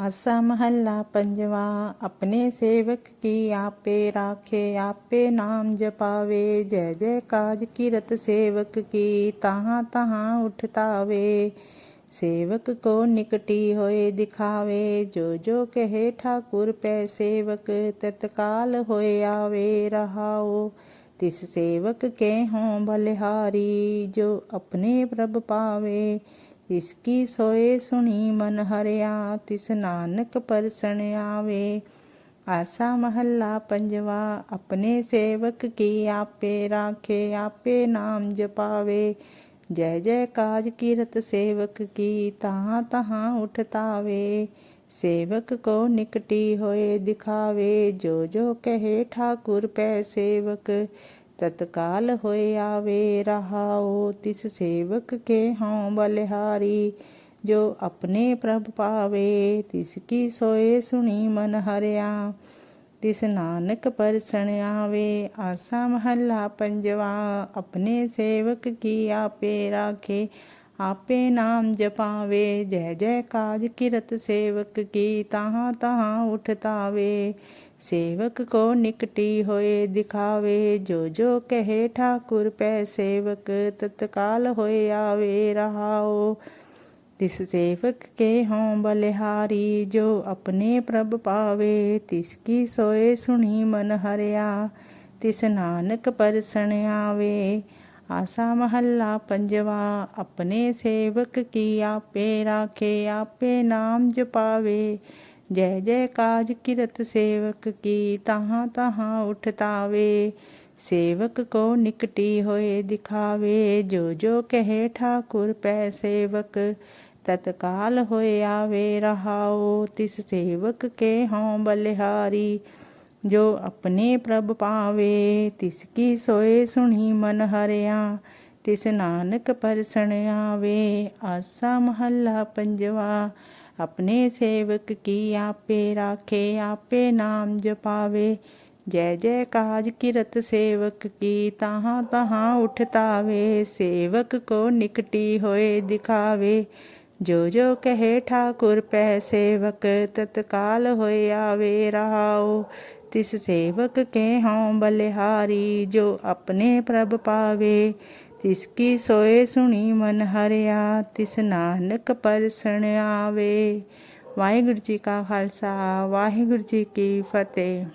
ਆਸਾ ਮਹੱਲਾ ਪੰਜਵਾ, ਆਪਣੇ ਸੇਵਕ ਕੀ ਆਪੇ ਰਾਖੇ, ਆਪੇ ਨਾਮ ਜਪਾਵੇ, ਜੈ ਜੈ ਕਾਜ ਕੀਰਤ ਸੇਵਕ ਕੀ ਤਾਹਾਂ ਤਾਹਾਂ ਉਠਤਾਵੇ। ਸੇਵਕ ਕੋ ਨਿਕਟੀ ਹੋਏ ਦਿਖਾਵੇ, ਜੋ ਜੋ ਕਹੇ ਠਾਕੁਰ ਪੈ ਸੇਵਕ, ਤਤਕਾਲ ਹੋਏ ਆਵੇ ਰਹਾਓ ਤਿਸ ਸੇਵਕ ਕੇ ਹੋਂ ਬਲਿਹਾਰੀ, ਜੋ ਆਪਣੇ ਪ੍ਰਭ ਪਾਵੇ। ਇਸ ਕੀ ਸੋਏ ਸੁਣੀ ਮਨ ਹਰਿਆ, ਤਿਸ ਨਾਨਕ ਪਰਸਣ ਆਵੇ। ਆਸਾ ਮਹੱਲਾ ਪੰਜਵਾ, ਆਪਣੇ ਸੇਵਕ ਕੀ ਆਪੇ ਰਾਖੇ, ਆਪੇ ਨਾਮ ਜਪਾਵੇ। ਜੈ ਜੈ ਕਾਜ ਕੀਰਤ ਸੇਵਕ ਕੀ, ਤਹਾਂ ਤਹਾਂ ਉਠਤਾਵੇ। ਸੇਵਕ ਕੋ ਨਿਕਟੀ ਹੋਏ ਦਿਖਾਵੇ, ਜੋ ਜੋ ਕਹੇ ਠਾਕੁਰ ਪੈ ਸੇਵਕ। ਤਤਕਾਲ ਹੋਏ ਆਵੇ ਰਹਾਓ ਤਿਸ ਸੇਵਕ ਕੇ ਹਉ ਬਲਿਹਾਰੀ। ਜੋ ਆਪਣੇ ਪ੍ਰਭ ਪਾਵੇ, ਤਿਸ ਕੀ ਸੋਏ ਸੁਣੀ ਮਨ ਹਰਿਆ। ਤਿਸ ਨਾਨਕ ਪਰਸਣ ਆਵੇ, ਆਸਾ ਮਹੱਲਾ ਪੰਜਵਾ। ਆਪਣੇ ਸੇਵਕ ਕੀ ਆਪੇ ਰਾਖੇ ਆਪੇ ਨਾਮ ਜਪਾਵੇ, ਜੈ ਜੈ ਕਾਜ ਕਿਰਤ ਸੇਵਕ ਕੀ ਤਾਹਾਂ ਤਾਹਾਂ ਉਠਤਾਵੇ ਸੇਵਕ ਕੋ ਨਿਕਟੀ ਹੋਏ ਦਿਖਾਵੇ, ਜੋ ਜੋ ਕਹੇ ਠਾਕੁਰ ਪੈ ਸੇਵਕ ਤਤਕਾਲ ਹੋਏ ਆਵੇ ਰਹਾਓ ਤਿਸ ਸੇਵਕ ਕੇ ਹੋਂ ਬਲਿਹਾਰੀ, ਜੋ ਆਪਣੇ ਪ੍ਰਭ ਪਾਵੇ, ਤਿਸ ਕੀ ਸੋਏ ਸੁਣੀ ਮਨ ਹਰਿਆ। ਤਿਸ ਨਾਨਕ ਪਰਸਣ ਆਵੇ ਆਸਾ ਮਹੱਲਾ ਪੰਜਵਾ, ਆਪਣੇ ਸੇਵਕ ਕੀ ਆਪੇ ਰਾਖੇ, ਆਪੇ ਨਾਮ ਜਪਾਵੇ। ਜੈ ਜੈ ਕਾਜ ਕਿਰਤ ਸੇਵਕ ਕੀ ਤਹਾਂ ਤਹਾਂ ਉਠਤਾਵੇ। ਸੇਵਕ ਕੋ ਨਿਕਟੀ ਹੋਏ ਦਿਖਾਵੇ, ਜੋ ਜੋ ਕਹੇ ਠਾਕੁਰ ਪੈ ਸੇਵਕ। ਤਤਕਾਲ ਹੋਏ ਆਵੇ ਰਹਾਓ ਤਿਸ ਸੇਵਕ ਕੇ ਹਉ ਬਲਿਹਾਰੀ। ਜੋ ਆਪਣੇ ਪ੍ਰਭ ਪਾਵੇ, ਤਿਸ ਕੀ ਸੋਏ ਸੁਣੀ ਮਨ ਹਰਿਆ, ਤਿਸ ਨਾਨਕ ਪਰਸਣ ਆਵੇ। ਆਸਾ ਮਹੱਲਾ ਪੰਜਵਾ, ਆਪਣੇ ਸੇਵਕ ਕੀ ਆਪੇ ਰਾਖੇ, ਆਪੇ ਨਾਮ ਜਪਾਵੇ। ਜੈ ਜੈ ਕਾਜ ਕਿਰਤ ਸੇਵਕ ਕੀ ਤਹਾਂ ਤਹਾਂ ਉਠਤਾਵੇ, ਸੇਵਕ ਕੋ ਨਿਕਟੀ ਹੋਏ ਦਿਖਾਵੇ। ਜੋ ਜੋ ਕਹੇ ਠਾਕੁਰ ਪੈ ਸੇਵਕ, ਤਤਕਾਲ ਹੋਏ ਆਵੇ ਰਹਾਓ ਤਿਸ ਸੇਵਕ ਕੇ ਹਉ ਬਲਿਹਾਰੀ, ਜੋ ਆਪਣੇ ਪ੍ਰਭ ਪਾਵੇ। ਤਿਸ ਕੀ ਸੋਏ ਸੁਣੀ ਮਨ ਹਰਿਆ, ਤਿਸ ਨਾਨਕ ਪਰਸਣ ਆਵੇ। ਵਾਹਿਗੁਰੂ ਜੀ ਕਾ ਖਾਲਸਾ, ਵਾਹਿਗੁਰੂ ਜੀ ਕੀ ਫਤਿਹ।